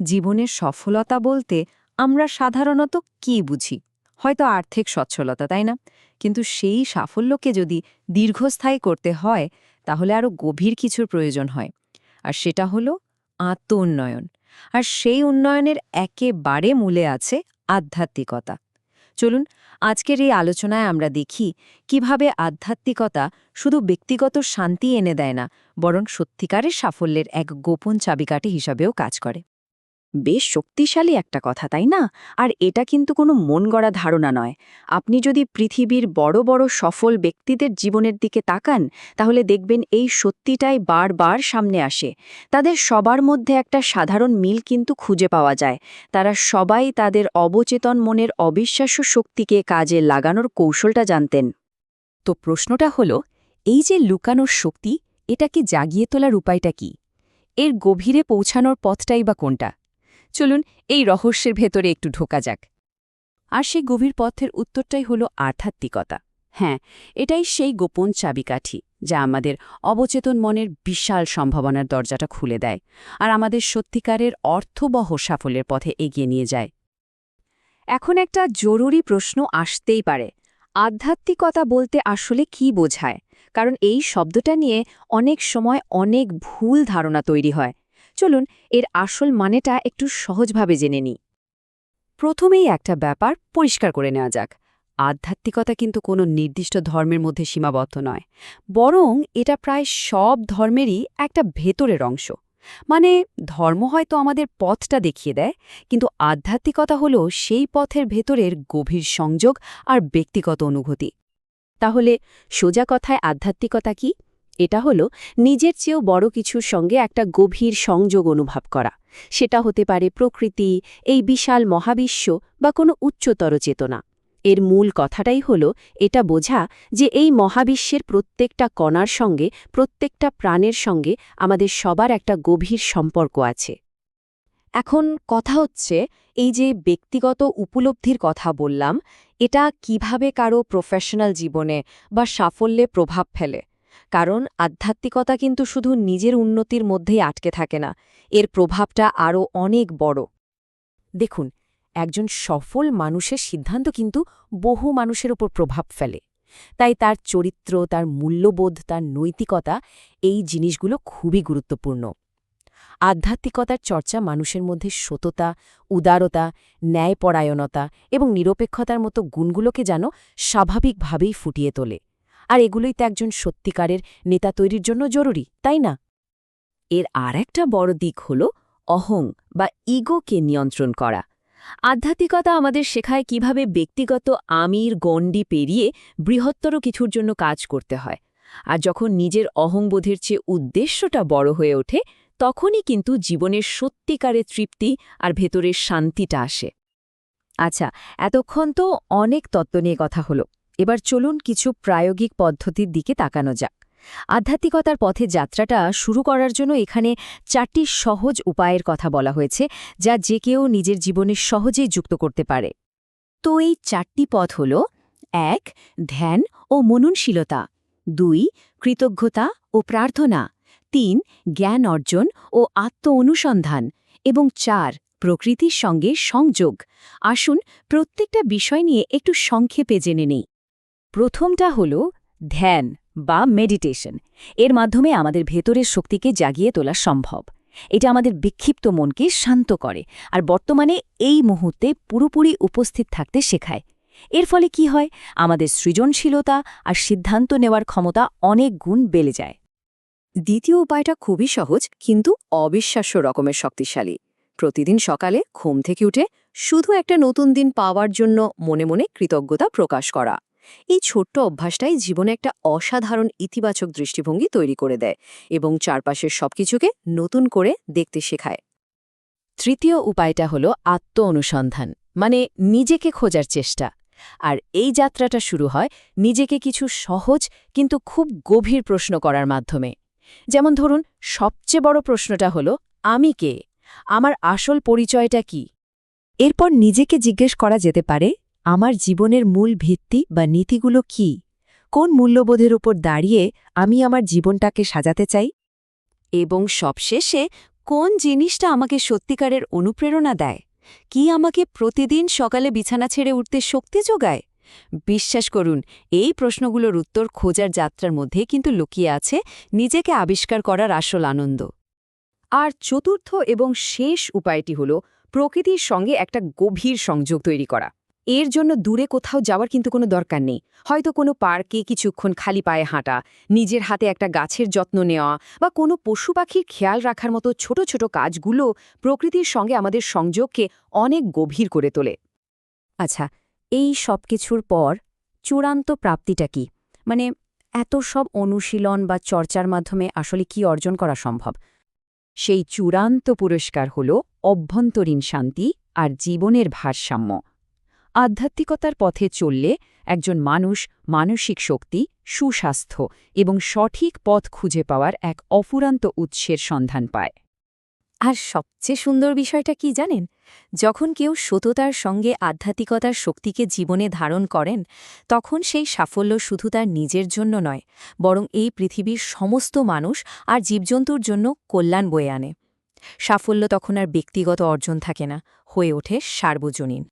জীবনের সফলতা বলতে আমরা সাধারণত কি বুঝি? হয়তো আর্থিক সচ্ছলতা, তাই না? কিন্তু সেই সাফল্যকে যদি দীর্ঘস্থায়ী করতে হয়, তাহলে আরও গভীর কিছুর প্রয়োজন হয়। আর সেটা হলো আত্ম উন্নয়ন। আর সেই উন্নয়নের একেবারে মূলে আছে আধ্যাত্মিকতা। চলুন, আজকের এই আলোচনায় আমরা দেখি কীভাবে আধ্যাত্মিকতা শুধু ব্যক্তিগত শান্তি এনে দেয় না, বরং সত্যিকারের সাফল্যের এক গোপন চাবিকাঠি হিসাবেও কাজ করে। বেশ শক্তিশালী একটা কথা, তাই না? আর এটা কিন্তু কোনো মন গড়া ধারণা নয়। আপনি যদি পৃথিবীর বড় বড় সফল ব্যক্তিদের জীবনের দিকে তাকান, তাহলে দেখবেন এই সত্যিটাই বারবার সামনে আসে। তাদের সবার মধ্যে একটা সাধারণ মিল কিন্তু খুঁজে পাওয়া যায়। তারা সবাই তাদের অবচেতন মনের অবিশ্বাস্য শক্তিকে কাজে লাগানোর কৌশলটা জানতেন। তো প্রশ্নটা হলো, এই যে লুকানোর শক্তি এটাকে জাগিয়ে তোলার উপায়টা কি? এর গভীরে পৌঁছানোর পথটাই বা কোনটা? চলুন এই রহস্যের ভেতরে একটু ঢোকা যাক। আর সেই গভীর পথের উত্তরটাই হল আধ্যাত্মিকতা। হ্যাঁ এটাই সেই গোপন চাবিকাঠি যা আমাদের অবচেতন মনের বিশাল সম্ভাবনার দরজাটা খুলে দেয় আর আমাদের সত্যিকারের অর্থবহ সাফল্যের পথে এগিয়ে নিয়ে যায়। এখন একটা জরুরি প্রশ্ন আসতেই পারে। আধ্যাত্মিকতা বলতে আসলে কি বোঝায়? কারণ এই শব্দটা নিয়ে অনেক সময় অনেক ভুল ধারণা তৈরি হয়। চলুন, এর আসল মানেটা একটু সহজভাবে জেনে নিই। প্রথমেই একটা ব্যাপার পরিষ্কার করে নেওয়া যাক। আধ্যাত্মিকতা কিন্তু কোনো নির্দিষ্ট ধর্মের মধ্যে সীমাবদ্ধ নয়। বরং এটা প্রায় সব ধর্মেরই একটা ভেতরের অংশ। মানে ধর্ম হয়তো আমাদের পথটা দেখিয়ে দেয়, কিন্তু আধ্যাত্মিকতা হলো সেই পথের ভেতরের গভীর সংযোগ আর ব্যক্তিগত অনুভূতি। তাহলে সোজা কথায় আধ্যাত্মিকতা কি? এটা হলো নিজের চেয়েও বড় কিছুর সঙ্গে একটা গভীর সংযোগ অনুভব করা। সেটা হতে পারে প্রকৃতি, এই বিশাল মহাবিশ্ব বা কোনো উচ্চতর চেতনা। এর মূল কথাটাই হল এটা বোঝা যে এই মহাবিশ্বের প্রত্যেকটা কণার সঙ্গে, প্রত্যেকটা প্রাণের সঙ্গে আমাদের সবার একটা গভীর সম্পর্ক আছে। এখন কথা হচ্ছে এই যে ব্যক্তিগত উপলব্ধির কথা বললাম, এটা কীভাবে কারও প্রফেশনাল জীবনে বা সাফল্যে প্রভাব ফেলে? কারণ আধ্যাত্মিকতা কিন্তু শুধু নিজের উন্নতির মধ্যেই আটকে থাকে না, এর প্রভাবটা আরও অনেক বড়। দেখুন, একজন সফল মানুষের সিদ্ধান্ত কিন্তু বহু মানুষের ওপর প্রভাব ফেলে। তাই তার চরিত্র, তার মূল্যবোধ, তার নৈতিকতা এই জিনিসগুলো খুবই গুরুত্বপূর্ণ। আধ্যাত্মিকতার চর্চা মানুষের মধ্যে সততা, উদারতা, ন্যায়পরায়ণতা এবং নিরপেক্ষতার মতো গুণগুলোকে যেন স্বাভাবিকভাবেই ফুটিয়ে তোলে। আর এগুলোই তো একজন সত্যিকারের নেতা তৈরির জন্য জরুরি, তাই না? এর আর একটা বড় দিক হল অহং বা ইগোকে নিয়ন্ত্রণ করা। আধ্যাত্মিকতা আমাদের শেখায় কীভাবে ব্যক্তিগত আমির গণ্ডি পেরিয়ে বৃহত্তর কিছুর জন্য কাজ করতে হয়। আর যখন নিজের অহংবোধের চেয়ে উদ্দেশ্যটা বড় হয়ে ওঠে, তখনই কিন্তু জীবনের সত্যিকারের তৃপ্তি আর ভেতরের শান্তিটা আসে। আচ্ছা এতক্ষণ তো অনেক তত্ত্ব নিয়ে কথা হলো। এবার চলুন কিছু প্রায়োগিক পদ্ধতির দিকে তাকানো যাক। আধ্যাত্মিকতার পথে যাত্রাটা শুরু করার জন্য এখানে চারটি সহজ উপায়ের কথা বলা হয়েছে, যা যে কেউ নিজের জীবনে সহজেই যুক্ত করতে পারে। তো এই চারটি পথ হল, এক, ধ্যান ও মননশীলতা, দুই, কৃতজ্ঞতা ও প্রার্থনা, তিন, জ্ঞান অর্জন ও আত্ম অনুসন্ধান এবং চার, প্রকৃতির সঙ্গে সংযোগ। আসুন প্রত্যেকটা বিষয় নিয়ে একটু সংক্ষেপে জেনে নেই। প্রথমটা হল ধ্যান বা মেডিটেশন এর মাধ্যমে আমাদের ভেতরের শক্তিকে জাগিয়ে তোলা সম্ভব। এটা আমাদের বিক্ষিপ্ত মনকে শান্ত করে আর বর্তমানে এই মুহূর্তে পুরোপুরি উপস্থিত থাকতে শেখায়। এর ফলে কি হয়? আমাদের সৃজনশীলতা আর সিদ্ধান্ত নেওয়ার ক্ষমতা অনেক গুণ বেড়ে যায়। দ্বিতীয় উপায়টা খুবই সহজ, কিন্তু অবিশ্বাস্য রকমের শক্তিশালী। প্রতিদিন সকালে ঘুম থেকে উঠে শুধু একটা নতুন দিন পাওয়ার জন্য মনে মনে কৃতজ্ঞতা প্রকাশ করা। এই ছোট্ট অভ্যাসটাই জীবনে একটা অসাধারণ ইতিবাচক দৃষ্টিভঙ্গি তৈরি করে দেয় এবং চারপাশের সবকিছুকে নতুন করে দেখতে শেখায়। তৃতীয় উপায়টা হল আত্ম অনুসন্ধান মানে নিজেকে খোঁজার চেষ্টা। আর এই যাত্রাটা শুরু হয় নিজেকে কিছু সহজ কিন্তু খুব গভীর প্রশ্ন করার মাধ্যমে। যেমন ধরুন, সবচেয়ে বড় প্রশ্নটা হল, আমি কে? আমার আসল পরিচয়টা কি? এরপর নিজেকে জিজ্ঞেস করা যেতে পারে আমার জীবনের মূল ভিত্তি বা নীতিগুলো কি? কোন মূল্যবোধের উপর দাঁড়িয়ে আমি আমার জীবনটাকে সাজাতে চাই? এবং সবশেষে, কোন জিনিসটা আমাকে সত্যিকারের অনুপ্রেরণা দেয়? কি আমাকে প্রতিদিন সকালে বিছানা ছেড়ে উঠতে শক্তি যোগায়? বিশ্বাস করুন, এই প্রশ্নগুলোর উত্তর খোঁজার যাত্রার মধ্যে কিন্তু লুকিয়ে আছে নিজেকে আবিষ্কার করার আসল আনন্দ। আর চতুর্থ এবং শেষ উপায়টি হল প্রকৃতির সঙ্গে একটা গভীর সংযোগ তৈরি করা। এর জন্য দূরে কোথাও যাওয়ার কিন্তু কোনো দরকার নেই। হয়তো কোনো পার্কে কিছুক্ষণ খালি পায়ে হাঁটা, নিজের হাতে একটা গাছের যত্ন নেওয়া বা কোনো পশু পাখির খেয়াল রাখার মতো ছোট ছোট কাজগুলো প্রকৃতির সঙ্গে আমাদের সংযোগকে অনেক গভীর করে তোলে। আচ্ছা এই সব কিছুর পর চূড়ান্ত প্রাপ্তিটা কি? মানে এত সব অনুশীলন বা চর্চার মাধ্যমে আসলে কি অর্জন করা সম্ভব? সেই চূড়ান্ত পুরস্কার হল অভ্যন্তরীণ শান্তি আর জীবনের ভারসাম্য। আধ্যাত্মিকতার পথে চললে একজন মানুষ মানসিক শক্তি, সুস্বাস্থ্য এবং সঠিক পথ খুঁজে পাওয়ার এক অফুরান্ত উৎসের সন্ধান পায়। আর সবচেয়ে সুন্দর বিষয়টা কি জানেন? যখন কেউ সততার সঙ্গে আধ্যাত্মিকতার শক্তিকে জীবনে ধারণ করেন, তখন সেই সাফল্য শুধু তার নিজের জন্য নয়, বরং এই পৃথিবীর সমস্ত মানুষ আর জীবজন্তুর জন্য কল্যাণ বয়ে আনে। সাফল্য তখন আর ব্যক্তিগত অর্জন থাকে না, হয়ে ওঠে সার্বজনীন।